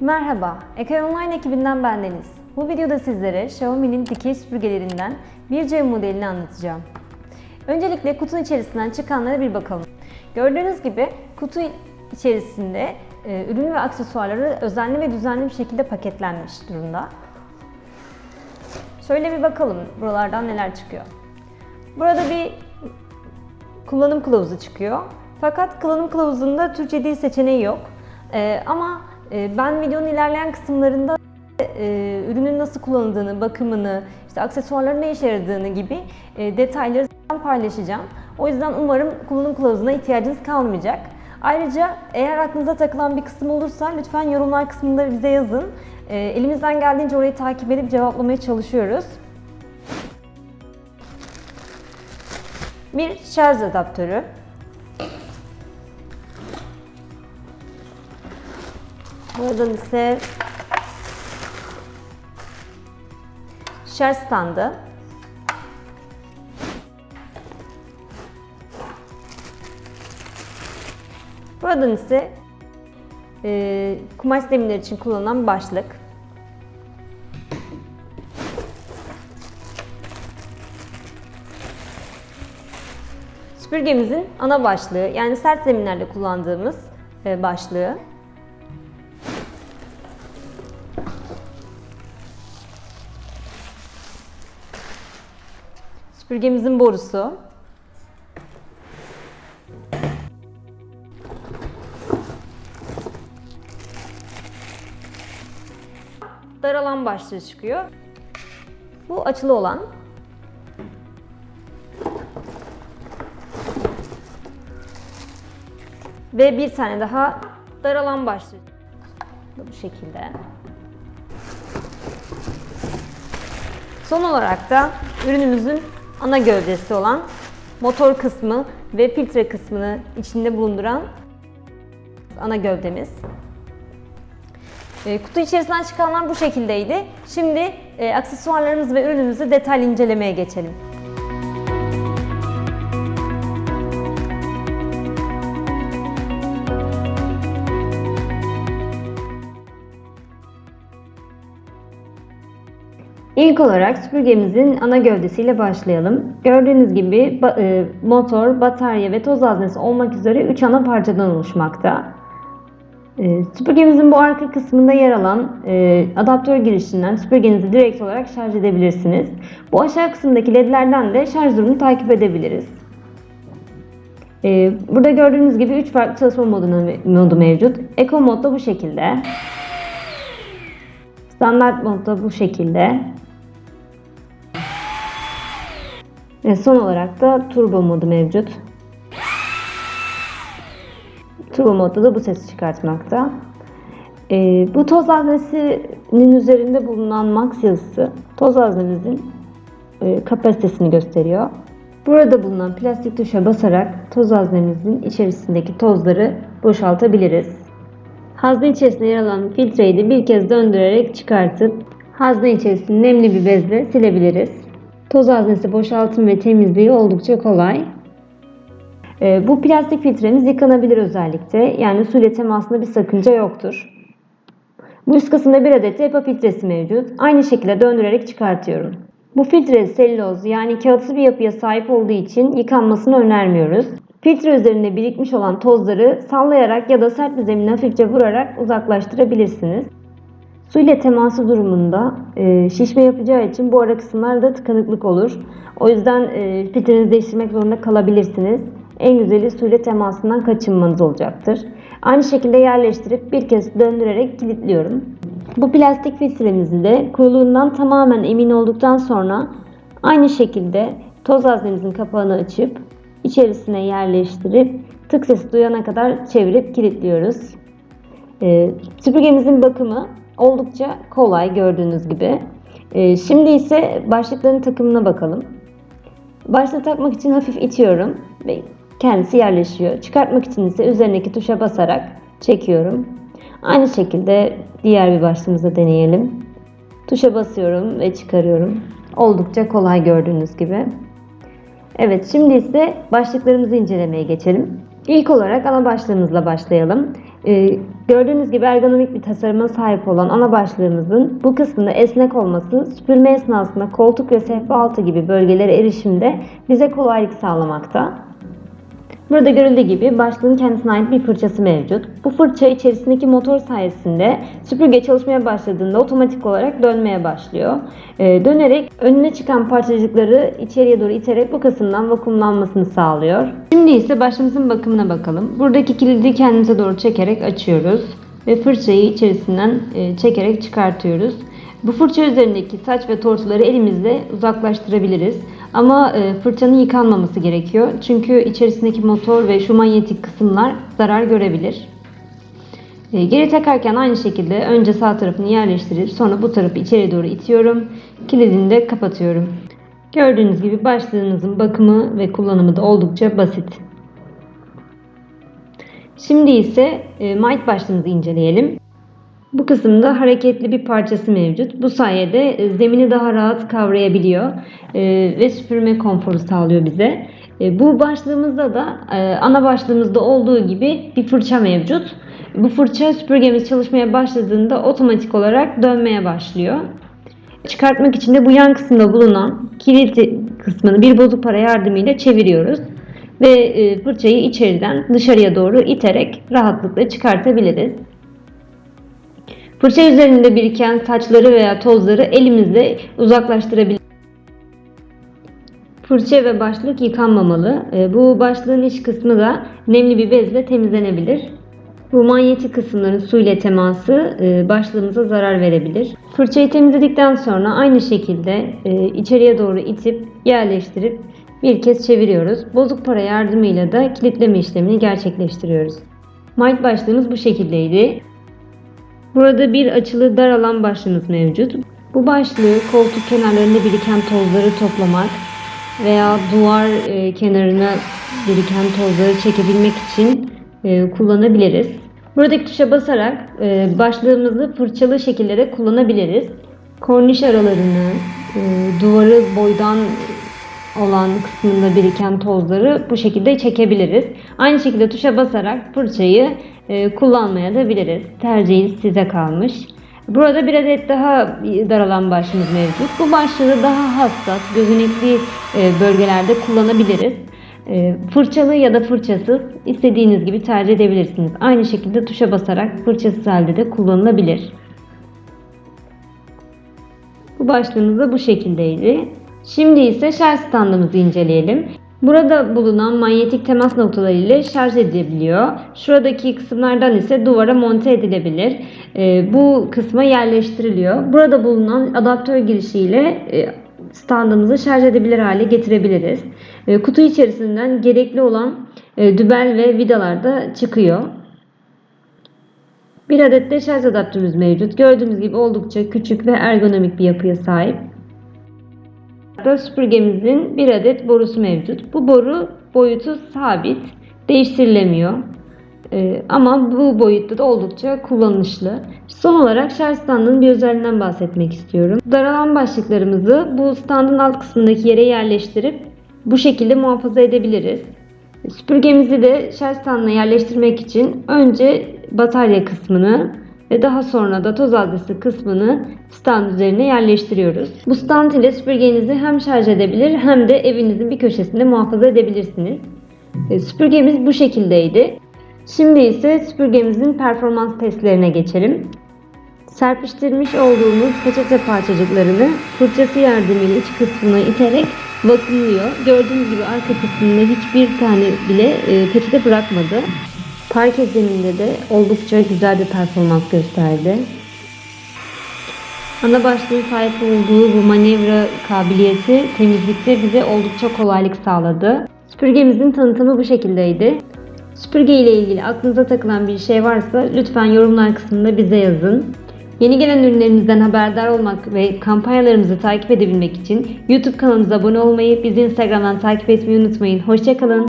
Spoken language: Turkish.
Merhaba, Ekay Online ekibinden ben Deniz. Bu videoda sizlere Xiaomi'nin dikey süpürgelerinden bir C modelini anlatacağım. Öncelikle kutunun içerisinden çıkanlara bir bakalım. Gördüğünüz gibi kutu içerisinde e, ürün ve aksesuarları özenli ve düzenli bir şekilde paketlenmiş durumda. Şöyle bir bakalım buralardan neler çıkıyor. Burada bir kullanım kılavuzu çıkıyor. Fakat kullanım kılavuzunda Türkçe dil seçeneği yok. Ee, ama e, ben videonun ilerleyen kısımlarında e, ürünün nasıl kullanıldığını, bakımını, işte aksesuarların ne işe yaradığını gibi e, detayları paylaşacağım. O yüzden umarım kullanım kılavuzuna ihtiyacınız kalmayacak. Ayrıca eğer aklınıza takılan bir kısım olursa lütfen yorumlar kısmında bize yazın. E, elimizden geldiğince orayı takip edip cevaplamaya çalışıyoruz. Bir şarj adaptörü. Buradan ise şarj standı. Buradan ise e, kumaş zeminler için kullanılan başlık. Süpürgemizin ana başlığı yani sert zeminlerde kullandığımız e, başlığı. Süpürgemizin borusu. Daralan başlığı çıkıyor. Bu açılı olan. Ve bir tane daha daralan başlığı. Bu şekilde. Son olarak da ürünümüzün ana gövdesi olan motor kısmı ve filtre kısmını içinde bulunduran ana gövdemiz. E, kutu içerisinden çıkanlar bu şekildeydi. Şimdi e, aksesuarlarımız ve ürünümüzü detaylı incelemeye geçelim. İlk olarak süpürgemizin ana gövdesiyle başlayalım. Gördüğünüz gibi e, motor, batarya ve toz haznesi olmak üzere 3 ana parçadan oluşmakta. E, süpürgemizin bu arka kısmında yer alan e, adaptör girişinden süpürgenizi direkt olarak şarj edebilirsiniz. Bu aşağı kısımdaki ledlerden de şarj durumunu takip edebiliriz. Burada gördüğünüz gibi 3 farklı çalışma modu mevcut. Eco modda bu şekilde. Standart modda bu şekilde. Ve son olarak da turbo modu mevcut. Turbo modda da bu sesi çıkartmakta. Ee, bu toz haznesinin üzerinde bulunan max yazısı toz haznemizin e, kapasitesini gösteriyor. Burada bulunan plastik tuşa basarak toz haznemizin içerisindeki tozları boşaltabiliriz. Hazne içerisinde yer alan filtreyi de bir kez döndürerek çıkartıp hazne içerisini nemli bir bezle silebiliriz. Toz haznesi boşaltım ve temizliği oldukça kolay. Ee, bu plastik filtremiz yıkanabilir özellikle. Yani su ile temasında bir sakınca yoktur. Bu üst kısımda bir adet EPA filtresi mevcut. Aynı şekilde döndürerek çıkartıyorum. Bu filtre selüloz yani kağıtsı bir yapıya sahip olduğu için yıkanmasını önermiyoruz. Filtre üzerinde birikmiş olan tozları sallayarak ya da sert bir zemine hafifçe vurarak uzaklaştırabilirsiniz. Su ile teması durumunda e, şişme yapacağı için bu ara kısımlarda tıkanıklık olur. O yüzden e, filtrenizi değiştirmek zorunda kalabilirsiniz. En güzeli su ile temasından kaçınmanız olacaktır. Aynı şekilde yerleştirip bir kez döndürerek kilitliyorum. Bu plastik filtremizi de kuruluğundan tamamen emin olduktan sonra aynı şekilde toz haznemizin kapağını açıp içerisine yerleştirip tık sesi duyana kadar çevirip kilitliyoruz. Ee, süpürgemizin bakımı oldukça kolay gördüğünüz gibi. Ee, şimdi ise başlıkların takımına bakalım. Başlığı takmak için hafif itiyorum ve kendisi yerleşiyor. Çıkartmak için ise üzerindeki tuşa basarak çekiyorum. Aynı şekilde diğer bir başlığımıza deneyelim. Tuşa basıyorum ve çıkarıyorum. Oldukça kolay gördüğünüz gibi. Evet şimdi ise başlıklarımızı incelemeye geçelim. İlk olarak ana başlığımızla başlayalım. Ee, Gördüğünüz gibi ergonomik bir tasarıma sahip olan ana başlığımızın bu kısmında esnek olması süpürme esnasında koltuk ve sehpa altı gibi bölgelere erişimde bize kolaylık sağlamakta. Burada görüldüğü gibi başlığın kendisine ait bir fırçası mevcut. Bu fırça içerisindeki motor sayesinde süpürge çalışmaya başladığında otomatik olarak dönmeye başlıyor. Ee, dönerek önüne çıkan parçacıkları içeriye doğru iterek bu kısımdan vakumlanmasını sağlıyor. Şimdi ise başlığımızın bakımına bakalım. Buradaki kilidi kendimize doğru çekerek açıyoruz ve fırçayı içerisinden e, çekerek çıkartıyoruz. Bu fırça üzerindeki saç ve tortuları elimizle uzaklaştırabiliriz. Ama e, fırçanın yıkanmaması gerekiyor. Çünkü içerisindeki motor ve şu manyetik kısımlar zarar görebilir. E, geri takarken aynı şekilde önce sağ tarafını yerleştirip sonra bu tarafı içeri doğru itiyorum. Kilidini de kapatıyorum. Gördüğünüz gibi başlığınızın bakımı ve kullanımı da oldukça basit. Şimdi ise e, mic başlığımızı inceleyelim. Bu kısımda hareketli bir parçası mevcut. Bu sayede e, zemini daha rahat kavrayabiliyor e, ve süpürme konforu sağlıyor bize. E, bu başlığımızda da ana başlığımızda olduğu gibi bir fırça mevcut. Bu fırça süpürgemiz çalışmaya başladığında otomatik olarak dönmeye başlıyor. Çıkartmak için de bu yan kısımda bulunan kilit kısmını bir bozuk para yardımıyla çeviriyoruz. Ve fırçayı içeriden dışarıya doğru iterek rahatlıkla çıkartabiliriz. Fırça üzerinde biriken saçları veya tozları elimizle uzaklaştırabiliriz. Fırça ve başlık yıkanmamalı. E, bu başlığın iç kısmı da nemli bir bezle temizlenebilir. Bu manyetik kısımların su ile teması e, başlığımıza zarar verebilir. Fırçayı temizledikten sonra aynı şekilde e, içeriye doğru itip yerleştirip bir kez çeviriyoruz. Bozuk para yardımıyla da kilitleme işlemini gerçekleştiriyoruz. Mic başlığımız bu şekildeydi. Burada bir açılı dar alan başlığımız mevcut. Bu başlığı koltuk kenarlarında biriken tozları toplamak veya duvar e, kenarına biriken tozları çekebilmek için e, kullanabiliriz. Buradaki tuşa basarak e, başlığımızı fırçalı şekillere kullanabiliriz. Korniş aralarını, duvarı boydan olan kısmında biriken tozları bu şekilde çekebiliriz. Aynı şekilde tuşa basarak fırçayı kullanmaya da biliriz. Tercihiniz size kalmış. Burada bir adet daha daralan başlığımız mevcut. Bu başlığı daha hassas, gözenekli e, bölgelerde kullanabiliriz. E, fırçalı ya da fırçasız istediğiniz gibi tercih edebilirsiniz. Aynı şekilde tuşa basarak fırçasız halde de kullanılabilir. Bu başlığımız da bu şekildeydi. Şimdi ise şarj standımızı inceleyelim. Burada bulunan manyetik temas noktaları ile şarj edilebiliyor. Şuradaki kısımlardan ise duvara monte edilebilir. E, bu kısma yerleştiriliyor. Burada bulunan adaptör girişiyle e, standımızı şarj edebilir hale getirebiliriz. E, kutu içerisinden gerekli olan e, dübel ve vidalar da çıkıyor. Bir adet de şarj adaptörümüz mevcut. Gördüğünüz gibi oldukça küçük ve ergonomik bir yapıya sahip da süpürgemizin bir adet borusu mevcut. Bu boru boyutu sabit, değiştirilemiyor. Ee, ama bu boyutta da oldukça kullanışlı. Son olarak şarj standının bir özelliğinden bahsetmek istiyorum. Daralan başlıklarımızı bu standın alt kısmındaki yere yerleştirip bu şekilde muhafaza edebiliriz. Süpürgemizi de şarj standına yerleştirmek için önce batarya kısmını ve daha sonra da toz adresi kısmını stand üzerine yerleştiriyoruz. Bu stand ile süpürgenizi hem şarj edebilir hem de evinizin bir köşesinde muhafaza edebilirsiniz. Süpürgemiz bu şekildeydi. Şimdi ise süpürgemizin performans testlerine geçelim. Serpiştirmiş olduğumuz peçete parçacıklarını fırçası yardımıyla iç kısmına iterek vakumluyor. Gördüğünüz gibi arka kısmında hiçbir tane bile e, peçete bırakmadı. Parke zeminde de oldukça güzel bir performans gösterdi. Ana başlığın sahip olduğu bu manevra kabiliyeti temizlikte bize oldukça kolaylık sağladı. Süpürgemizin tanıtımı bu şekildeydi. Süpürge ile ilgili aklınıza takılan bir şey varsa lütfen yorumlar kısmında bize yazın. Yeni gelen ürünlerimizden haberdar olmak ve kampanyalarımızı takip edebilmek için YouTube kanalımıza abone olmayı, bizi Instagram'dan takip etmeyi unutmayın. Hoşçakalın.